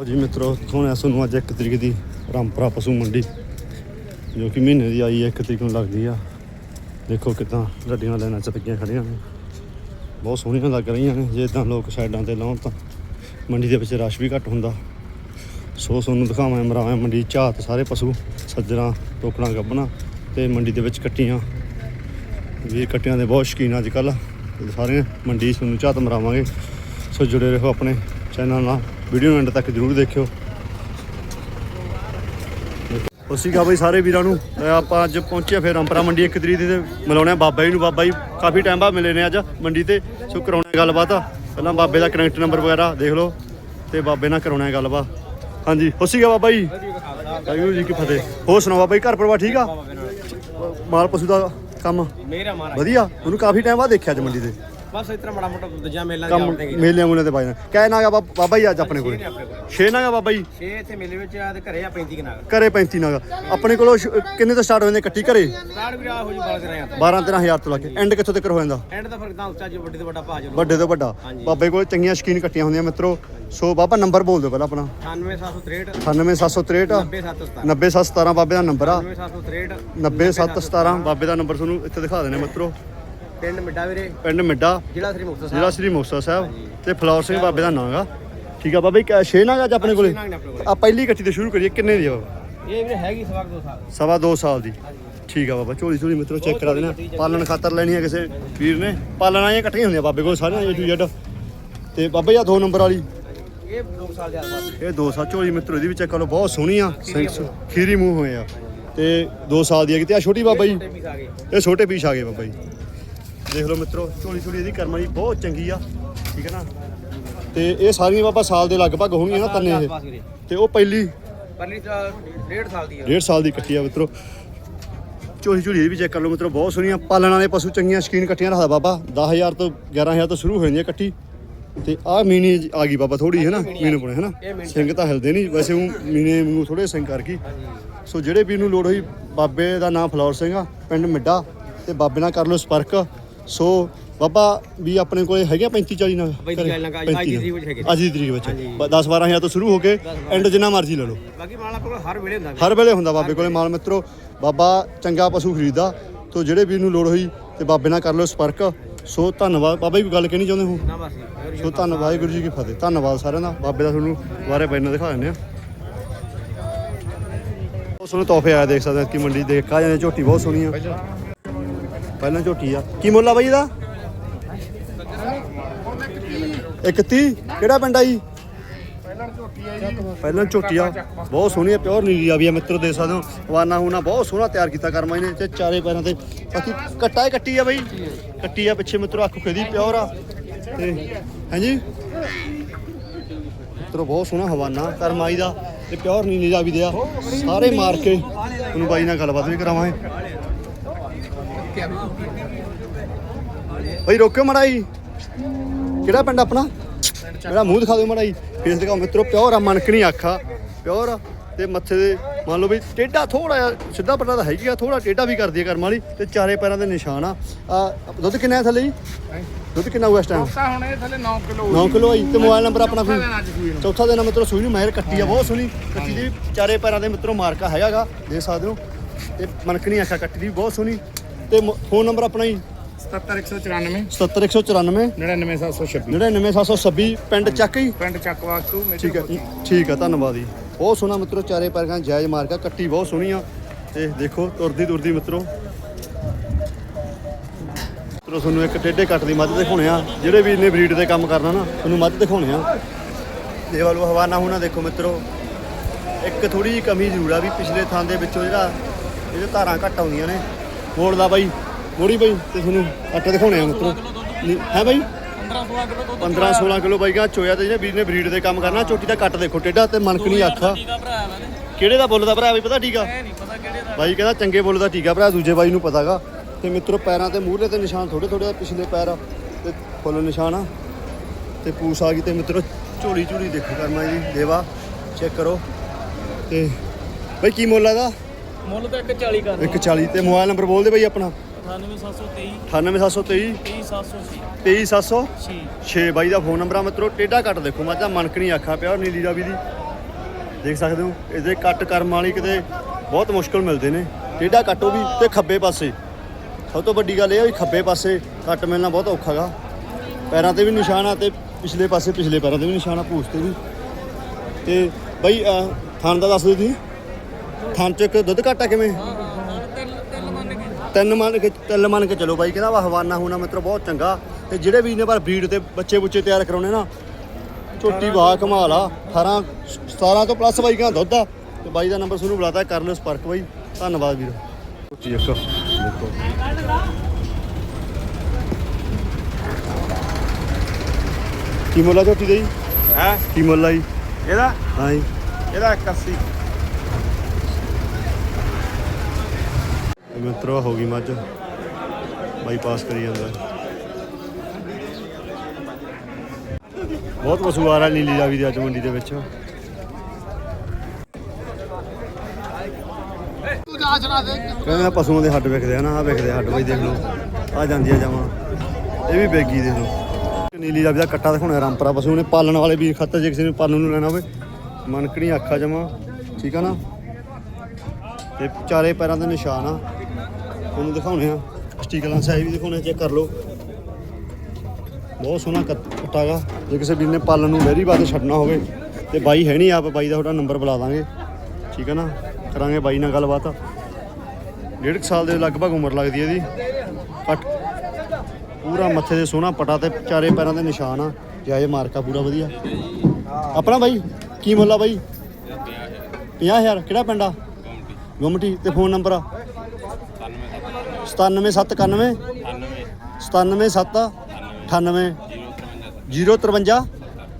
ਲਓ ਜੀ ਮਿੱਤਰੋ ਦਿਖਾਉਣਾ ਤੁਹਾਨੂੰ ਅੱਜ ਇੱਕ ਤਰੀਕ ਦੀ ਰਾਮਪੁਰਾ ਪਸ਼ੂ ਮੰਡੀ, ਜੋ ਕਿ ਮਹੀਨੇ ਦੀ ਆਈ ਇੱਕ ਤਰੀਕ ਨੂੰ ਲੱਗਦੀ ਆ। ਦੇਖੋ ਕਿਦਾਂ ਗੱਡੀਆਂ ਲੈਣਾ ਚ ਲੱਗੀਆਂ ਖੜੀਆਂ ਨੇ। ਬਹੁਤ ਸੋਹਣੀਆਂ ਲੱਗ ਰਹੀਆਂ ਨੇ, ਜੇ ਇਦਾਂ ਲੋਕ ਸਾਈਡਾਂ ਤੇ ਲਾਉਣ ਤਾਂ ਮੰਡੀ ਦੇ ਵਿੱਚ ਰਸ਼ ਵੀ ਘੱਟ ਹੁੰਦਾ। ਸੋ ਤੁਹਾਨੂੰ ਦਿਖਾਵਾਂ, ਮਰਾਵਾਂ ਮੰਡੀ ਝਾਤ ਸਾਰੇ ਪਸ਼ੂ ਸੱਜਣਾ ਟੋਕਣਾ ਗੱਬਣਾ ਤੇ ਮੰਡੀ ਦੇ ਵਿੱਚ ਕੱਟੀਆਂ। ਵੀ ਕੱਟੀਆਂ ਦੇ ਬਹੁਤ ਸ਼ੌਕੀਨ ਅੱਜ ਕੱਲ ਸਾਰੇ ਮੰਡੀ ਤੁਹਾਨੂੰ ਝਾਤ ਮਰਾਵਾਂਗੇ। ਸੋ ਜੁੜੇ ਰਹੋ ਆਪਣੇ ਚੈਨਲ ਨਾਲ। ਵੀਡੀਓ ਨੂੰ ਐਂਡ ਤੱਕ ਜਰੂਰ ਦੇਖਿਓ। ਉਸੀ ਕਾ ਬਈ ਸਾਰੇ ਵੀਰਾਂ ਨੂੰ। ਆਪਾਂ ਅੱਜ ਪਹੁੰਚੇ ਫਿਰ ਅੰਪਰਾ ਮੰਡੀ ਇੱਕ ਤਰੀਕ ਦੀ ਤੇ। ਮਿਲਾਉਣੇ ਆ ਬਾਬਾ ਜੀ ਨੂੰ। ਬਾਬਾ ਜੀ ਕਾਫੀ ਟਾਈਮ ਬਾਅਦ ਮਿਲੇ ਨੇ ਅੱਜ ਮੰਡੀ ਤੇ। ਸੋ ਕਰਾਉਣੇ ਆ ਗੱਲਬਾਤ। ਪਹਿਲਾਂ ਬਾਬੇ ਦਾ ਕਨੈਕਟ ਨੰਬਰ ਵਗੈਰਾ ਦੇਖ ਲਓ ਤੇ ਬਾਬੇ ਨਾਲ ਕਰਾਉਣੇ ਗੱਲਬਾਤ। ਹਾਂਜੀ ਉਸੀ ਕਾ ਬਾਬਾ ਜੀ? ਵਾਹਿਗੁਰੂ ਜੀ ਕੀ ਫਤਿਹ। ਹੋਰ ਸੁਣਾਓ ਬਾਬਾ ਜੀ ਘਰ ਪਰਿਵਾਰ ਠੀਕ ਆ? ਮਾਲ ਪਸ਼ੂ ਦਾ ਕੰਮ? ਮੇਰਾ ਮਾਰਾ ਵਧੀਆ। ਉਹਨੂੰ ਕਾਫੀ ਟਾਈਮ ਬਾਅਦ ਦੇਖਿਆ ਅੱਜ ਮੰਡੀ ਤੇ। ਬਸ ਇਤਨਾ ਮਾੜਾ ਮੋਟਾ ਦੂਜਾ ਮੇਲਾ ਕੰਮ ਜਾਂਦੇ ਗਏ ਮੇਲਿਆਂ ਮੂਲਿਆਂ ਤੇ ਬਾਜਣਾ ਕਹਿ ਨਾਗਾ ਬਾਬ- ਬਾਬਾ ਜੀ ਅੱਜ ਆਪਣੇ ਕੋਲ। ਛੇ ਨਾਗਾ ਬਾਬਾ ਜੀ। ਛੇ ਇੱਥੇ ਮੇਲੇ ਵਿੱਚ ਆ ਤੇ ਘਰੇ ਆ 35 ਕਨਾਲ ਘਰੇ 35 ਨਾਗਾ ਆਪਣੇ ਕੋਲੋਂ ਸ਼- ਕਿੰਨੇ ਤੋਂ ਸਟਾਰਟ ਹੋ ਜਾਂਦੇ? ਕੱਟੀ ਘਰੇ? ਸਟਾਰਟ ਵੀ ਆ ਹੋ ਜੂ ਬਾਲ ਕਰਾਇਆ 12 13000 ਤੋਂ ਲੱਗੇ ਐਂਡ ਕਿੱਥੋਂ ਤੱਕ ਹੋ ਜਾਂਦਾ? ਐਂਡ ਦਾ ਫ਼ਰਕ ਤਾਂ ਉੱਚਾ ਜੋ ਵੱਡੇ ਤੋਂ ਵੱਡਾ ਭਾਜ ਲੋ ਵੱਡੇ ਤੋਂ ਵੱਡਾ। ਬਾਬੇ ਕੋਲ ਚੰਗੀਆਂ ਸ਼ਕੀਨ ਕੱਟੀਆਂ ਹੁੰਦੀਆਂ ਮਿੱਤਰੋ। ਸੋ ਬਾਬਾ ਨੰਬਰ ਬੋਲ ਦਿਓ ਪਹਿਲਾਂ ਆਪਣਾ। 98763 98763 90717 90717 ਬਾਬੇ ਦਾ ਨੰਬਰ ਆ। 98763 90717 ਬਾਬੇ ਦਾ ਨੰਬਰ ਤੁਹਾਨੂੰ ਇੱਥੇ ਦਿਖਾ ਦਿੰਦੇ ਮਿੱਤਰੋ। ਪਿੰਡ ਮਿੱਡਾ ਵੀਰੇ। ਪਿੰਡ ਮਿੱਡਾ। ਜ਼ਿਲ੍ਹਾ ਸ੍ਰੀ ਮੁਕਤਸਰ ਜ਼ਿਲ੍ਹਾ ਸ੍ਰੀ ਮੁਕਤਸਰ ਸਾਹਿਬ ਤੇ ਫਲੌਰ ਸਿੰਘ ਬਾਬੇ ਦਾ ਨਾਮ ਆ ਠੀਕ ਆ ਬਾਬਾ ਜੀ ਛੇ ਨਾਗਾ ਅੱਜ ਆਪਣੇ ਕੋਲੇ? ਸਾਹਿਬ ਆ ਪਹਿਲੀ ਕੱਟੀ ਤੋਂ ਸ਼ੁਰੂ ਕਰੀਏ ਕਿੰਨੇ ਦੀ ਆ ਬਾਬਾ? ਇਹ ਵੀਰੇ ਹੈਗੀ ਸਵਾਗ ਦੋ ਸਾਲ। ਸਵਾ 2 ਸਾਲ ਦੀ। ਠੀਕ ਆ ਬਾਬਾ ਝੋਲੀ ਝੋਲੀ ਮਿੱਤਰੋ ਚੈੱਕ ਕਰਾ ਦੇਣਾ। ਪਾਲਣ ਖਾਤਰ ਲੈਣੀ ਆ ਕਿਸੇ ਵੀਰ ਨੇ। ਪਾਲਣ ਆਈਆਂ ਇਕੱਠੀਆਂ ਹੁੰਦੀਆਂ ਬਾਬੇ ਕੋਲ ਸਾਰੀਆਂ ਏ ਟੂ ਜ਼ੈਡ ਤੇ ਬਾਬਾ ਜੀ ਆ ਦੋ ਨੰਬਰ ਵਾਲੀ। ਇਹ ਦੋ ਸਾਲ ਦੇ ਆਸ-ਪਾਸ ਇਹ ਦੋ ਸਾਲ ਝੋਲੀ ਮਿੱਤਰੋ ਇਹਦੀ ਵੀ ਚੈੱਕ ਕਰੋ ਬਹੁਤ ਸੋਹਣੀ ਆ। ਖੀਰੀ ਮੂੰਹ। ਹੋਏ ਆ। ਤੇ 2 ਸਾਲ ਦੀ ਆ ਤੇ ਆ ਛੋਟੀ ਬਾਬਾ ਜੀ ਇਹ ਛੋਟੇ ਪੀਸ ਆ ਗਏ ਬਾਬਾ ਜੀ। ਦੇਖ ਲਓ ਮਿੱਤਰੋ ਝੋਲੀ ਝੋਲੀ ਇਹਦੀ ਕਰਮਾਂ ਦੀ ਬਹੁਤ ਚੰਗੀ ਆ ਠੀਕ ਹੈ ਨਾ? ਤੇ ਇਹ ਸਾਰੀਆਂ ਬਾਬਾ ਸਾਲ ਦੇ ਲਗਭਗ ਹੋਣਗੀਆਂ ਨਾ ਤੰਨੇ ਇਹ। ਤੇ ਉਹ ਪਹਿਲੀ? ਪਰਲੀ ਤਾਂ ਡੇਢ ਸਾਲ ਦੀ ਆ। ਡੇਢ ਸਾਲ ਦੀ ਕੱਟੀ ਆ ਮਿੱਤਰੋ। ਝੋਲੀ ਝੋਲੀ ਇਹ ਵੀ ਚੈੱਕ ਕਰ ਲਓ ਮਿੱਤਰੋ ਬਹੁਤ ਸੋਹਣੀਆਂ ਪਾਲਣ ਵਾਲੇ ਪਸ਼ੂ ਚੰਗੀਆਂ ਸ਼ਕੀਨ ਕੱਟੀਆਂ ਰੱਖਦਾ ਬਾਬਾ। 10000 ਤੋਂ 11000 ਤੋਂ ਸ਼ੁਰੂ ਹੋ ਜਾਂਦੀ ਹੈ ਕੱਟੀ। ਤੇ ਆਹ ਮੀਨੀ ਆ ਗਈ ਬਾਬਾ ਥੋੜੀ ਹੈ ਨਾ? ਮੀਨੇ ਪੁਣੇ ਹੈ ਨਾ? ਸਿੰਘ ਤਾਂ ਹਿਲਦੇ ਨਹੀਂ ਵੈਸੇ ਉਹ ਮੀਨੇ ਵਾਂਗੂ ਥੋੜੇ ਸਿੰਘ ਕਰ ਗਈ। ਸੋ ਜਿਹੜੇ ਵੀਰ ਨੂੰ ਲੋੜ ਹੋਈ ਬਾਬੇ ਦਾ ਨਾਮ ਫਲੌਰ ਸਿੰਘ ਆ ਪਿੰਡ ਮਿੱਡਾ। ਤੇ ਬਾਬੇ ਨਾਲ ਕਰ ਲਓ ਸੰਪਰਕ। ਸੋ ਬਾਬਾ ਵੀ ਆਪਣੇ ਕੋਲੇ ਹੈਗੇ 35 40 ਨਾਲ। 35 ਨਾਲ ਅੱਜ- ਦੀ ਤਰੀਕ ਵਿੱਚ ਹੈਗੇ। ਅੱਜ ਦੀ ਤਰੀਕ ਵਿੱਚ ਹਾਂਜੀ। 10 12000 ਤੋਂ ਸ਼ੁਰੂ ਹੋ ਕੇ ਐਂਡ ਜਿੰਨਾ ਮਰਜ਼ੀ ਲੈ ਲਓ। ਬਾਕੀ ਮਾਲ ਆਪਣੇ ਕੋਲ ਹਰ ਵੇਲੇ ਹੁੰਦਾ। ਹਰ ਵੇਲੇ ਹੁੰਦਾ ਬਾਬੇ ਕੋਲੇ ਮਾਲ ਮਿੱਤਰੋ। ਬਾਬਾ ਚੰਗਾ ਪਸ਼ੂ ਖਰੀਦਦਾ ਤੋ ਜਿਹੜੇ ਵੀਰ ਨੂੰ ਲੋੜ ਹੋਈ ਤੇ ਬਾਬੇ ਨਾਲ ਕਰ ਲਓ ਸੰਪਰਕ। ਸੋ ਧੰਨਵਾਦ। ਬਾਬਾ ਜੀ ਕੋਈ ਗੱਲ ਕਹਿਣੀ ਚਾਹੁੰਦੇ ਹੋ? ਨਾ ਬਸ ਜੀ। ਸੋ ਧੰਨਵਾਦ ਵਾਹਿਗੁਰੂ ਜੀ ਕੀ ਫਤਿਹ। ਧੰਨਵਾਦ ਸਾਰਿਆਂ ਦਾ। ਬਾਬੇ ਦਾ ਤੁਹਾਨੂੰ ਬਾਰੇ ਬੈਨਰ ਦਿਖਾ ਦਿੰਦੇ ਆ। ਉਹ ਤੁਹਾਨੂੰ ਤੋਹਫੇ ਆਇਆ ਦੇਖ ਸਕਦੇ ਹੋ ਕਿ ਮੰਡੀ ਦੇਖ ਕਾ। ਜਾਂਦੇ ਝੋਟੀ ਬਹੁਤ ਸੋਹਣੀ ਆ। ਪਹਿਲਾਂ ਝੋਟੀ ਆ। ਕੀ ਮੁੱਲ ਆ ਬਾਈ ਇਹਦਾ? ਇੱਕ ਤੀਹ। ਕਿਹੜਾ ਪਿੰਡ ਆ ਜੀ? ਪਹਿਲਾਂ ਝੋਟੀ ਬਹੁਤ ਸੋਹਣੀ ਆ, ਪਿਓਰ ਨੀਲੀ ਆ ਵੀ ਆ, ਮਿੱਤਰੋ ਦੇ ਸਕਦੇ ਹੋ। ਵਾਨਾ ਹੁਣਾ ਬਹੁਤ ਸੋਹਣਾ ਤਿਆਰ ਕੀਤਾ ਕਰਮਾ ਇਹਨੇ ਤੇ ਚਾਰੇ ਪੈਰਾਂ ਤੇ। ਬਾਕੀ ਕੱਟਾ ਹੀ ਕੱਟੀ ਆ ਬਾਈ। ਕੱਟੀ ਆ ਪਿੱਛੇ ਮਿੱਤਰੋ, ਅੱਖ ਖੇਦੀ ਪਿਓਰ ਆ। ਤੇ ਹਾਂਜੀ? ਮਿੱਤਰੋ, ਬਹੁਤ ਸੋਹਣਾ ਹਵਾਨਾ ਕਰਮਾਈ ਦਾ। ਤੇ ਪਿਓਰ ਨੀਲੀ ਦਾ ਵੀ ਦਿਆ। ਸਾਰੇ ਮਾਰ ਕੇ। ਤੁਹਾਨੂੰ ਬਾਈ ਨਾਲ ਗੱਲਬਾਤ ਵੀ ਕਰਾਵਾਂਗੇ। ਬਈ ਰੋਕਿਓ ਮੜਾਈ। ਕਿਹੜਾ ਪਿੰਡ ਆਪਣਾ? ਮੇਰਾ ਮੂੰਹ ਦਿਖਾ ਦਿਓ ਮੜਾਈ। ਫੇਸ ਦਿਖਾਓ ਮਿੱਤਰੋ ਪਿਓਰ ਆ ਮਨਕਣੀ ਅੱਖਾ ਪਿਓਰ ਆ ਤੇ ਮੱਥੇ ਦੇ ਮੰਨ ਲਓ ਵੀ ਟੇਢਾ ਥੋੜਾ ਜਿਹਾ ਸਿੱਧਾ ਪੱਟਾ ਤਾਂ ਹੈਗੀ ਆ ਥੋੜਾ ਟੇਢਾ ਵੀ ਕਰਦੀ ਆ ਕਰਮ ਵਾਲੀ ਤੇ ਚਾਰੇ ਪੈਰਾਂ ਦੇ ਨਿਸ਼ਾਨ ਆ। ਦੁੱਧ ਕਿੰਨਾ ਹੈ ਥੱਲੇ ਜੀ? ਦੁੱਧ ਕਿੰਨਾ ਹੋਇਆ ਇਸ ਟਾਈਮ ਤਾਂ ਹੁਣ ਇਹ ਥੱਲੇ 9 ਕਿਲੋ 9 ਕਿਲੋ ਆਈ ਤੇ ਮੋਬਾਈਲ ਨੰਬਰ ਆਪਣਾ ਕੋਈ ਚੌਥਾ ਦਿਨ ਮਿੱਤਰੋ ਸੂਈ ਨੂੰ ਮਹਿਰ ਕੱਟੀ ਆ ਬਹੁਤ ਸੋਹਣੀ ਕੱਟੀ ਦੀ। ਚਾਰੇ ਪੈਰਾਂ ਦੇ ਮਿੱਤਰੋ ਮਾਰਕਾ ਹੈਗਾਗਾ ਦੇ ਸਕਦੇ ਹੋ। ਤੇ ਮਨਕਣੀ ਅੱਖਾਂ ਕੱਟੀ ਦੀ ਬਹੁਤ ਸੋਹਣੀ। ਤੇ ਫੋਨ ਨੰਬਰ ਆਪਣਾ ਹੀ 77194 77194 99726 99726 ਪਿੰਡ ਚੱਕ ਹੀ ਪਿੰਡ ਚੱਕਵਾਸਤੂ ਠੀਕ ਹੈ ਠੀਕ ਹੈ ਧੰਨਵਾਦ ਜੀ। ਬਹੁਤ ਸੋਹਣਾ ਮਿੱਤਰੋ ਚਾਰੇ ਪੈਰਾਂ ਜਾਇਜ਼ ਮਾਰਕਾ ਕੱਟੀ ਬਹੁਤ ਸੋਹਣੀ ਆ। ਤੇ ਦੇਖੋ ਤੁਰਦੀ ਤੁਰਦੀ ਮਿੱਤਰੋ। ਮਿੱਤਰੋ ਤੁਹਾਨੂੰ ਇੱਕ ਟੇਢੇ ਕੱਟ ਦੀ ਮੱਝ ਦਿਖਾਉਣੇ ਆ। ਜਿਹੜੇ ਵੀਰ ਨੇ ਬਰੀਡ ਦੇ ਕੰਮ ਕਰਨਾ ਨਾ ਤੁਹਾਨੂੰ ਮੱਝ ਦਿਖਾਉਣੇ ਆ। ਦੇ ਵੱਲੋਂ ਹਵਾਨਾ ਹੁਣਾ ਦੇਖੋ ਮਿੱਤਰੋ। ਇੱਕ ਥੋੜੀ ਜਿਹੀ ਕਮੀ ਜ਼ਰੂਰ ਆ ਵੀ ਪਿਛਲੇ ਥਾਂ ਦੇ ਵਿੱਚੋਂ ਜਿਹੜਾ ਇਹਦੇ ਧਾਰਾਂ ਘੱਟ ਆਉਂਦੀਆਂ ਨੇ। ਮੋੜ ਦਾ ਬਾਈ ਮੋੜੀ ਬਾਈ ਤੇ ਤੁਹਾਨੂੰ ਆਟਾ ਦਿਖਾਉਣੇ ਆ ਮਿੱਤਰੋ। ਹੈ ਬਾਈ? 15 16 ਕਿਲੋ ਬਾਈਗਾ ਚੋਇਆ ਤੇ ਜਿਹੜੇ ਵੀਰ ਨੇ ਬਰੀਡ ਦੇ ਕੰਮ ਕਰਨਾ ਚੋਟੀ ਦਾ ਕੱਟ ਦੇਖੋ ਟੇਡਾ ਤੇ ਮਨਕਣੀ ਅੱਖ ਆ। ਕਿਹੜੇ ਦਾ ਬੁੱਲ ਦਾ ਭਰਾ ਵੀ ਪਤਾ ਟੀਕਾ? ਬਾਈ ਕਹਿੰਦਾ ਚੰਗੇ ਬੁੱਲ ਦਾ ਟੀਕਾ ਭਰਾ ਦੂਜੇ ਬਾਈ ਨੂੰ ਪਤਾਗਾ ਤੇ ਮਿੱਤਰੋ ਪੈਰਾਂ ਤੇ ਮੂਹਰੇ ਤੇ ਨਿਸ਼ਾਨ ਥੋੜੇ ਥੋੜੇ ਪਿਛਲੇ ਪੈਰ ਤੇ ਫੁੱਲ ਨਿਸ਼ਾਨ ਆ। ਤੇ ਪੂਸ ਆ ਗਈ ਤੇ ਮਿੱਤਰੋ ਝੋਲੀ ਝੋਲੀ ਦੇਖੋ ਕਰਨਾ ਜੀ ਦੇਵਾ ਚੈੱਕ ਕਰੋ। ਤੇ ਬਾਈ ਕੀ ਮੁੱਲ ਆ ਦਾ ਮੁੱਲ ਤਾਂ 140 ਕਰ 140 ਤੇ ਮੋਬਾਈਲ ਨੰਬਰ ਬੋਲ ਦੇ ਬਾਈ ਆਪਣਾ। 98723 98723 30706 23700 6 6 ਬਾਈ ਦਾ ਫੋਨ ਨੰਬਰ ਆ ਮਿੱਤਰੋ ਟੇਡਾ ਕੱਟ ਦੇਖੋ ਮਾਝਾ ਮਨਕਣੀ ਆਖਾ ਪਿਆ ਔਰ ਨੀਲੀ ਰਾਵੀ ਦੀ। ਦੇਖ ਸਕਦੇ ਹੋ ਇਹਦੇ ਕੱਟ ਕਰਮ ਵਾਲੀ ਕਿਤੇ ਬਹੁਤ ਮੁਸ਼ਕਲ ਮਿਲਦੇ ਨੇ। ਟੇਢਾ ਕੱਟੋ ਵੀ ਤੇ ਖੱਬੇ ਪਾਸੇ। ਸਭ ਤੋਂ ਵੱਡੀ ਗੱਲ ਇਹ ਆ ਵੀ ਖੱਬੇ ਪਾਸੇ ਕੱਟ ਮਿਲਣਾ ਬਹੁਤ ਔਖਾ ਗਾ ਪੈਰਾਂ ਤੇ ਵੀ ਨਿਸ਼ਾਨ ਆ ਤੇ ਪਿਛਲੇ ਪਾਸੇ ਪਿਛਲੇ ਪੈਰਾਂ ਤੇ ਵੀ ਨਿਸ਼ਾਨ ਆ ਪੂਛ ਤੇ ਵੀ। ਤੇ ਬਈ ਥਣ ਦਾ ਦੱਸ ਦਿਓ ਤੁਸੀਂ। ਥਣ ਚ ਇੱਕ ਦੁੱਧ ਘਾਟਾ ਕਿਵੇਂ? ਤਿੰਨ ਤਿੰਨ ਮੰਨ ਕੇ। ਤਿੰਨ ਮੰਨ ਕੇ ਤਿੰਨ ਮੰਨ ਕੇ ਚਲੋ ਬਾਈ ਕਹਿੰਦਾ ਵਾ ਹਵਾਨਾ ਹੋਣਾ ਮਿੱਤਰ ਬਹੁਤ ਚੰਗਾ। ਤੇ ਜਿਹੜੇ ਵੀ ਨੇ ਪਰ ਬਰੀਡ ਤੇ ਬੱਚੇ ਬੁੱਚੇ ਤਿਆਰ ਕਰਾਉਣੇ ਨਾ ਝੋਟੀ ਵਾਹ ਕਮਾਲ ਆ। 18 17 ਤੋਂ ਪਲੱਸ ਬਾਈ ਕਹਿੰਦਾ ਦੁੱਧ ਆ। ਤੇ ਬਾਈ ਦਾ ਨੰਬਰ ਤੁਹਾਨੂੰ ਬੁਲਾਤਾ ਕਰ ਲਿਓ ਸੰਪਰਕ ਬਾਈ। ਧੰਨਵਾਦ ਵੀਰ। ਝੋਟੀ ਇੱਕ। ਦੇਖੋ ਕੀ ਮੁੱਲ ਆ ਝੋਟੀ ਦਾ ਜੀ? ਹੈ? ਕੀ ਮੁੱਲ ਆ ਜੀ? ਇਹਦਾ? ਹਾਂ ਜੀ। ਇਹਦਾ 81 ਮਿੱਤਰੋ ਹੋ ਗਈ ਮੱਝ। ਬਾਈਪਾਸ ਕਰੀ ਜਾਂਦਾ। ਬਹੁਤ ਪਸ਼ੂ ਆ ਰਿਹਾ ਨੀਲੀ ਰਾਵੀ ਦੇ ਅੱਜ ਮੰਡੀ ਦੇ ਵਿੱਚ। ਕਹਿੰਦੇ ਆ ਪਸ਼ੂਆਂ ਦੇ ਹੱਡ ਵੇਖਦੇ ਆ ਨਾ ਆ ਵੇਖਦੇ ਆ ਹੱਡ, ਬਾਈ ਦੇਖ ਲਓ। ਆ ਜਾਂਦੀ ਆ ਜਾਵਾਂ ਇਹ ਵੀ ਬੇਗੀ ਦੇਖ ਲਓ। ਨੀਲੀ ਰਾਵੀ ਦਾ ਕੱਟਾ ਦਿਖਾਉਣਾ, ਰਾਮਪਰਾ ਪਸ਼ੂ ਨੇ। ਪਾਲਣ ਵਾਲੇ ਵੀਰ ਖਾਤਰ ਜੇ ਕਿਸੇ ਨੇ ਪਾਲਣ ਨੂੰ ਲੈਣਾ ਹੋਵੇ। ਮਨਕਣੀ ਅੱਖਾਂ ਜਮਾ, ਠੀਕ ਆ ਨਾ? ਤੇ ਚਾਰੇ ਪੈਰਾਂ ਦੇ ਨਿਸ਼ਾਨ ਆ। ਤੁਹਾਨੂੰ ਦਿਖਾਉਣੇ ਆ। ਸਟੀਕਲਾਂ ਸਾਈਜ਼ ਵੀ ਦਿਖਾਉਣੇ ਚੈੱਕ ਕਰ ਲਓ। ਬਹੁਤ ਸੋਹਣਾ ਕੱਟ- ਕੱਟਾ ਗਾ ਜੇ ਕਿਸੇ ਵੀਰ ਨੇ ਪਾਲਣ ਨੂੰ ਡੇਅਰੀ ਬਾਅਦ ਛੱਡਣਾ ਹੋਵੇ ਤੇ ਬਾਈ ਹੈ ਨਹੀਂ ਆਪ ਬਾਈ ਦਾ ਤੁਹਾਡਾ ਨੰਬਰ ਬੁਲਾ ਦਾਂਗੇ। ਠੀਕ ਹੈ ਨਾ? ਕਰਾਂਗੇ ਬਾਈ ਨਾਲ ਗੱਲਬਾਤ। ਡੇਢ ਸਾਲ ਦੇ ਲਗਭਗ ਉਮਰ ਲੱਗਦੀ ਹੈ ਇਹਦੀ। ਕੱਟ ਪੂਰਾ ਮੱਥੇ ਦੇ ਸੋਹਣਾ ਪਟਾ ਤੇ ਚਾਰੇ ਪੈਰਾਂ ਦੇ ਨਿਸ਼ਾਨ ਆ। ਜਾਏ ਮਾਰਕਾ ਪੂਰਾ ਵਧੀਆ। ਆਪਣਾ ਬਾਈ ਕੀ ਮੁੱਲ ਆ ਬਾਈ? 50000 ਕਿਹੜਾ ਪਿੰਡ ਆ? ਗੁੰਮਟੀ। ਤੇ ਫੋਨ ਨੰਬਰ ਆ? 97791 977 98 053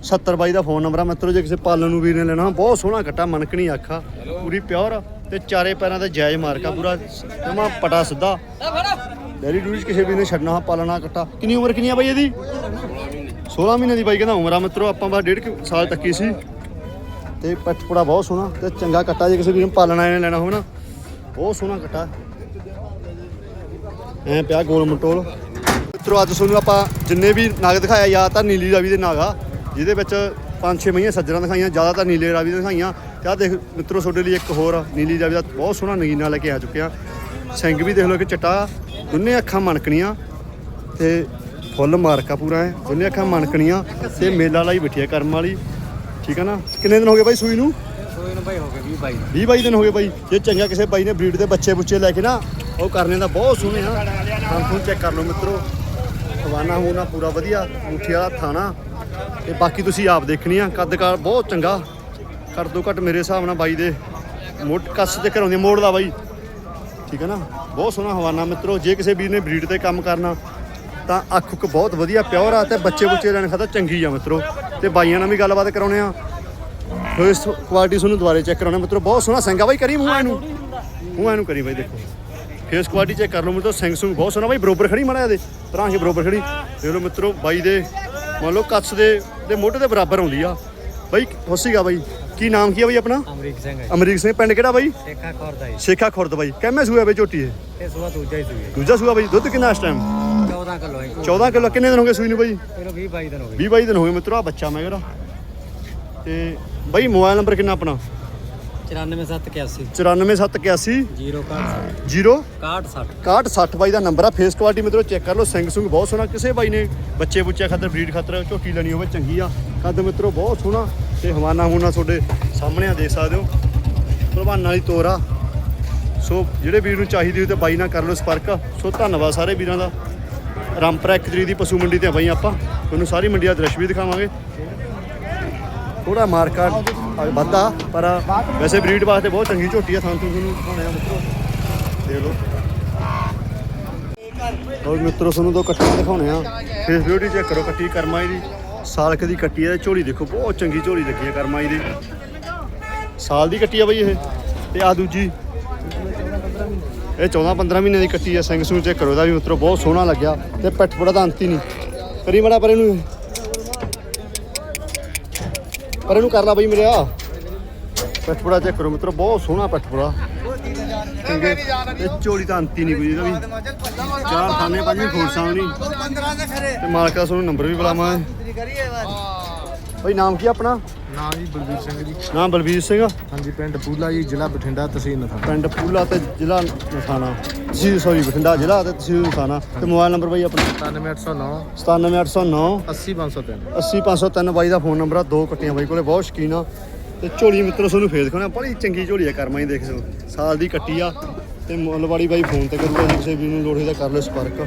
70 ਬਾਈ ਦਾ ਫੋਨ ਨੰਬਰ ਆ। ਮਿੱਤਰੋ ਜੇ ਕਿਸੇ ਪਾਲਣ ਨੂੰ ਵੀਰ ਨੇ ਲੈਣਾ, ਬਹੁਤ ਸੋਹਣਾ ਕੱਟਾ ਮਨਕਣੀ ਆਖਾ, ਪੂਰੀ ਪਿਓਰ ਤੇ ਚਾਰੇ ਪੈਰਾਂ ਤੇ ਜਾਇਜ਼ ਮਾਰਕਾ, ਪੂਰਾ ਜਮਾ ਪਟਾ ਸਿੱਧਾ। ਡੈਰੀ ਡੂਰੀ 'ਚ ਕਿਸੇ ਵੀਰ ਨੇ ਛੱਡਣਾ ਹਾਂ ਪਾਲਣਾ ਕੱਟਾ ਕਿੰਨੀ ਉਮਰ ਕਿੰਨੀ ਆ ਬਾਈ ਇਹਦੀ? 16 ਮਹੀਨੇ ਦੀ ਬਾਈ, ਕਹਿੰਦਾ ਉਮਰ ਆ ਮਿੱਤਰੋ, ਆਪਾਂ ਬਸ ਡੇਢ ਕੁ ਸਾਲ ਤੱਕੀ ਸੀ। ਤੇ ਪਟਪੜਾ ਬਹੁਤ ਸੋਹਣਾ, ਤੇ ਚੰਗਾ ਕੱਟਾ ਜੇ ਕਿਸੇ ਵੀਰ ਨੇ ਪਾਲਣਾ ਇਹਨੇ ਲੈਣਾ ਹੋਵੇ ਨਾ, ਬਹੁਤ ਸੋਹਣਾ ਕੱਟਾ ਐ ਪਿਆ ਗੋਲ ਮਟੋਲ। ਮਿੱਤਰੋ ਅੱਜ ਤੁਹਾਨੂੰ ਆਪਾਂ ਜਿੰਨੇ ਵੀ ਨਾਗ ਦਿਖਾਇਆ ਜਾਂ ਤਾਂ ਨੀਲੀ ਰਾਵੀ ਦੇ ਨਾਗ ਆ ਜਿਹਦੇ ਵਿੱਚ ਪੰਜ ਛੇ ਮਈਆਂ ਸੱਜਰਾਂ ਦਿਖਾਈਆਂ ਜ਼ਿਆਦਾਤਰ ਨੀਲੇ ਰਾਵੀ ਦੇ ਦਿਖਾਈਆਂ। ਤੇ ਆਹ ਦੇਖ ਮਿੱਤਰੋ ਤੁਹਾਡੇ ਲਈ ਇੱਕ ਹੋਰ ਨੀਲੀ ਰਾਵੀ ਦਾ ਬਹੁਤ ਸੋਹਣਾ ਨਗੀਨਾ ਲੈ ਕੇ ਆ ਚੁੱਕੇ ਆ ਸਿੰਘ ਵੀ ਦੇਖ ਲਓ ਕਿ ਚਟਾ ਦੋਨੇ ਅੱਖਾਂ ਮਣਕਣੀਆਂ। ਤੇ ਫੁੱਲ ਮਾਰਕਾ ਪੂਰਾ ਹੈ ਦੋਨੇ ਅੱਖਾਂ ਮਣਕਣੀਆਂ। ਤੇ ਮੇਲਾ ਲਾਈ ਬਿਠੀ ਆ ਕਰਮ ਵਾਲੀ। ਠੀਕ ਹੈ ਨਾ? ਕਿੰਨੇ ਦਿਨ ਹੋ ਗਏ ਬਾਈ ਸੂਈ ਨੂੰ? ਸੋਏ ਨੂੰ ਭਾਈ ਹੋ ਗਏ 20 ਬਾਈ। 20 ਬਾਈ ਦਿਨ ਹੋ ਗਏ ਬਾਈ। ਜੇ ਚੰਗਾ ਕਿਸੇ ਬਾਈ ਨੇ ਬਰੀਡ ਦੇ ਬੱਚੇ ਬੁੱਚੇ ਲੈ ਕੇ ਨਾ ਉਹ ਕਰਨੇ ਦਾ ਬਹੁਤ ਸੋਹਣੇ ਆ। ਤੁਹਾਨੂੰ ਚੈੱਕ ਕਰ ਲਓ ਮਿੱਤਰੋ। ਹਵਾਨਾ ਹੋਣਾ ਪੂਰਾ ਵਧੀਆ ਮੁੱਠੀ ਵਾਲਾ ਥਾਣਾ। ਤੇ ਬਾਕੀ ਤੁਸੀਂ ਆਪ ਦੇਖਣੀ ਆ ਕੱਦ ਕਾਰ ਬਹੁਤ ਚੰਗਾ। ਕਰ ਦੋ ਘੱਟ ਮੇਰੇ ਹਿਸਾਬ ਨਾਲ ਬਾਈ ਦੇ ਮੋਟ ਕੱਸ ਤੇ ਘਰੋਂ ਦੀ ਮੋੜ ਦਾ ਬਾਈ। ਠੀਕ ਹੈ ਨਾ? ਬਹੁਤ ਸੋਹਣਾ ਹਵਾਨਾ ਮਿੱਤਰੋ। ਜੇ ਕਿਸੇ ਵੀਰ ਨੇ ਬਰੀਡ ਤੇ ਕੰਮ ਕਰਨਾ, ਤਾਂ ਅੱਖ ਉੱਕ ਬਹੁਤ ਵਧੀਆ ਪਿਓਰ ਆ ਤੇ ਬੱਚੇ ਬੁੱਚੇ ਲੈਣ ਖਾਤਰ ਚੰਗੀ ਆ ਮਿੱਤਰੋ। ਤੇ ਬਾਈਆਂ ਨਾਲ ਵੀ ਗੱਲਬਾਤ ਕਰਾਉਣੇ ਆ। ਇਸ ਕੁਆਲਿਟੀ ਤੁਹਾਨੂੰ ਦੁਬਾਰੇ ਚੈੱਕ ਕਰਾਉਣਾ ਮਿੱਤਰੋ, ਬਹੁਤ ਸੋਹਣਾ ਸਿੰਘ ਬਾਈ, ਕਰੀ ਮੂੰਹ ਇਹਨੂੰ ਮੂੰਹ ਇਹਨੂੰ ਕਰੀ ਬਾਈ, ਦੇਖੋ। ਫੇਸ ਕੁਆਲਿਟੀ ਚੈੱਕ ਕਰ ਲਓ ਮਿੱਤਰੋ ਸਿੰਘ ਸੁੰਗ ਬਹੁਤ ਸੋਹਣਾ ਬਾਈ ਬਰੋਬਰ ਖੜੀ ਮਾੜਾ ਇਹਦੇ ਤਰ੍ਹਾਂ ਹੀ ਬਰੋਬਰ ਖੜੀ। ਦੇਖ ਲਓ ਮਿੱਤਰੋ ਬਾਈ ਦੇ ਮੰਨ ਲਓ ਕੱਸ ਦੇ ਦੇ ਮੋਢੇ ਦੇ ਬਰਾਬਰ ਆਉਂਦੀ ਆ। ਬਾਈ ਹੋਸੀਗਾ ਬਾਈ। ਕੀ ਨਾਮ ਕੀ ਆ ਬਾਈ ਆਪਣਾ? ਅਮਰੀਕ ਸਿੰਘ ਹੈ ਅਮਰੀਕ ਸਿੰਘ ਪਿੰਡ ਕਿਹੜਾ ਬਾਈ? ਦੇਖਾ ਕਰਦਾ ਹੈ ਸੇਖਾ ਖੁਰਦ ਬਾਈ। ਕਿੰਨੇ ਸੂਆ ਬਾਈ ਝੋਟੀ ਇਹ? ਇਹ ਸੁਆ ਦੂਜਾ ਹੀ ਸੂਈ ਦੂਜਾ ਸੂਆ ਬਾਈ। ਦੁੱਧ ਕਿੰਨਾ ਇਸ ਟਾਈਮ 14 ਕਿਲੋ ਹੈ 14 ਕਿਲੋ। ਕਿੰਨੇ ਦਿਨ ਹੋ ਗਏ ਸੂਈ ਨੂੰ ਬਾਈ? ਇਹਨੂੰ 20 ਬਾਈ ਦਿਨ ਹੋ ਗਏ। 20 22 ਦਿਨ ਹੋ ਗਏ ਮਿੱਤਰੋ ਆ ਬੱਚਾ ਮੈਂ ਕਿਹੜਾ। ਤੇ ਬਾਈ ਮੋਬਾਈਲ ਨੰਬਰ ਕਿੰਨਾ ਆਪਣਾ? 94781 94781 0 0 61 6160 ਬਾਈ ਦਾ ਨੰਬਰ ਆ। ਫੇਸ ਕੁਆਲਿਟੀ ਮਿੱਤਰੋ ਚੈੱਕ ਕਰ ਲਓ। ਸਿੰਘ ਸੁੰਗ ਬਹੁਤ ਸੋਹਣਾ। ਕਿਸੇ ਬਾਈ ਨੇ ਬੱਚੇ ਬੁੱਚੇ ਖਾਤਰ ਬਰੀਡ ਖਾਤਰ ਝੋਟੀ ਲੈਣੀ ਹੋਵੇ ਚੰਗੀ ਆ। ਕੱਦ ਮਿੱਤਰੋ ਬਹੁਤ ਸੋਹਣਾ। ਤੇ ਹਵਾਨਾ ਹੁਣਾ ਤੁਹਾਡੇ ਸਾਹਮਣੇ ਆ ਦੇਖ ਸਕਦੇ ਹੋ। ਭਲਵਾਨਾਂ ਵਾਲੀ ਤੋਰ ਆ। ਸੋ ਜਿਹੜੇ ਵੀਰ ਨੂੰ ਚਾਹੀਦੀ ਹੋਵੇ ਤੇ ਬਾਈ ਨਾਲ ਕਰ ਲਓ ਸੰਪਰਕ। ਸੋ ਧੰਨਵਾਦ ਸਾਰੇ ਵੀਰਾਂ ਦਾ। ਰਾਮਪੁਰਾ ਇੱਕ ਤਰੀਕ ਦੀ ਪਸ਼ੂ ਮੰਡੀ ਤੇ ਆ ਬਾਈ ਆਪਾਂ। ਤੁਹਾਨੂੰ ਸਾਰੀ ਮੰਡੀ ਦਾ ਦ੍ਰਿਸ਼ ਵੀ ਦਿਖਾਵਾਂਗੇ। ਥੋੜਾ ਮਾਰਕਾ ਵੱਧਾ, ਪਰ ਵੈਸੇ ਬਰੀਡ ਵਾਸਤੇ ਬਹੁਤ ਚੰਗੀ ਝੋਟੀ ਆ ਸਾਨੂੰ ਤੁਹਾਨੂੰ ਦਿਖਾਉਣੇ ਆ ਮਿੱਤਰੋ। ਦੇਖ ਲਓ। ਹੋਰ ਮਿੱਤਰੋ, ਤੁਹਾਨੂੰ ਦੋ ਕੱਟੀਆਂ ਦਿਖਾਉਣੇ ਆ। ਫੇਸ ਬਿਊਟੀ ਚੈੱਕ ਕਰੋ ਕੱਟੀ ਕਰਮਾਈ ਦੀ। ਸਾਲਕ ਦੀ ਕੱਟੀ ਆ ਝੋਲੀ ਦੇਖੋ, ਬਹੁਤ ਚੰਗੀ ਝੋਲੀ ਲੱਗੀ ਆ ਕਰਮਾਈ ਦੀ। ਸਾਲ ਦੀ ਕੱਟੀ ਆ ਬਈ ਇਹ। ਤੇ ਆ ਦੂਜੀ। ਇਹ 14 15 ਮਹੀਨੇ ਦੀ ਕੱਟੀ ਆ, ਸਿੰਘ ਸੂਰ ਚੈੱਕ ਕਰੋ, ਇਹਦਾ ਵੀ ਮਿੱਤਰੋ, ਬਹੁਤ ਸੋਹਣਾ ਲੱਗਿਆ। ਤੇ ਪਿੱਠ ਪੜਾ ਤਾਂ ਅੰਤ ਹੀ ਨਹੀਂ। ਕਰੀ ਮੜਾ ਪਰ ਇਹਨੂੰ ਪਰ ਇਹਨੂੰ ਕਰ ਲਾ ਬਈ ਮੇਰੇ ਆ। ਪਿੱਠ ਪੜਾ ਚੈੱਕ ਕਰੋ ਮਿੱਤਰੋ ਬਹੁਤ ਸੋਹਣਾ ਪਿੱਠ ਪੜਾ ਚੰਗੇ ਤੇ ਅੰਤ ਹੀ ਨਹੀਂ ਕੋਈ ਇਹਦਾ ਵੀ। ਚਾਰ ਖਾਨੇ ਪੰਜ ਫੋਰਸਾਂ ਨਹੀਂ ਤੇ ਮਾਲਕਾ ਤੁਹਾਨੂੰ ਨੰਬਰ ਵੀ ਬੁਲਾਵਾਂ ਬਾਈ ਨਾਮ ਕੀ ਆਪਣਾ? ਨਾਮ ਜੀ ਬਲਵੀਰ ਸਿੰਘ ਜੀ। ਨਾਮ ਬਲਵੀਰ ਸਿੰਘ। ਹਾਂਜੀ ਪਿੰਡ ਪੂਲਾ ਜੀ ਜ਼ਿਲ੍ਹਾ ਬਠਿੰਡਾ ਤਹਿਸੀਲ ਨਥਾਣਾ। ਪਿੰਡ ਪੂਲਾ ਤੇ ਜ਼ਿਲ੍ਹਾ ਨਥਾਣਾ। ਤਹਿਸੀਲ ਸੌਰੀ ਬਠਿੰਡਾ ਜ਼ਿਲ੍ਹਾ ਤੇ ਤਹਿਸੀਲ ਨਥਾਣਾ ਤੇ ਮੋਬਾਈਲ ਨੰਬਰ ਬਾਈ ਆਪਣਾ? 97809 97809 80503 80503 ਬਾਈ ਦਾ ਫੋਨ ਨੰਬਰ ਆ ਦੋ ਕੱਟੀਆਂ ਬਾਈ ਕੋਲੇ ਬਹੁਤ ਸ਼ਕੀਨ ਆ। ਤੇ ਝੋਲੀ ਮਿੱਤਰੋ ਤੁਹਾਨੂੰ ਫੇਰ ਦਿਖਾਉਣਾ ਬੜੀ ਚੰਗੀ ਝੋਲੀ ਆ ਕਰਮਾਂ ਹੀ ਦੇਖ ਸਕਦੇ। ਸਾਲ ਦੀ ਕੱਟੀ ਆ। ਤੇ ਮੁੱਲ ਵਾਲੀ ਬਾਈ ਫੋਨ ਤੇ ਕਰੂਗਾ ਜੇ ਕਿਸੇ ਵੀ ਨੂੰ ਲੋੜ ਹੋਈ ਤਾਂ ਕਰ ਲਓ ਸੰਪਰਕ।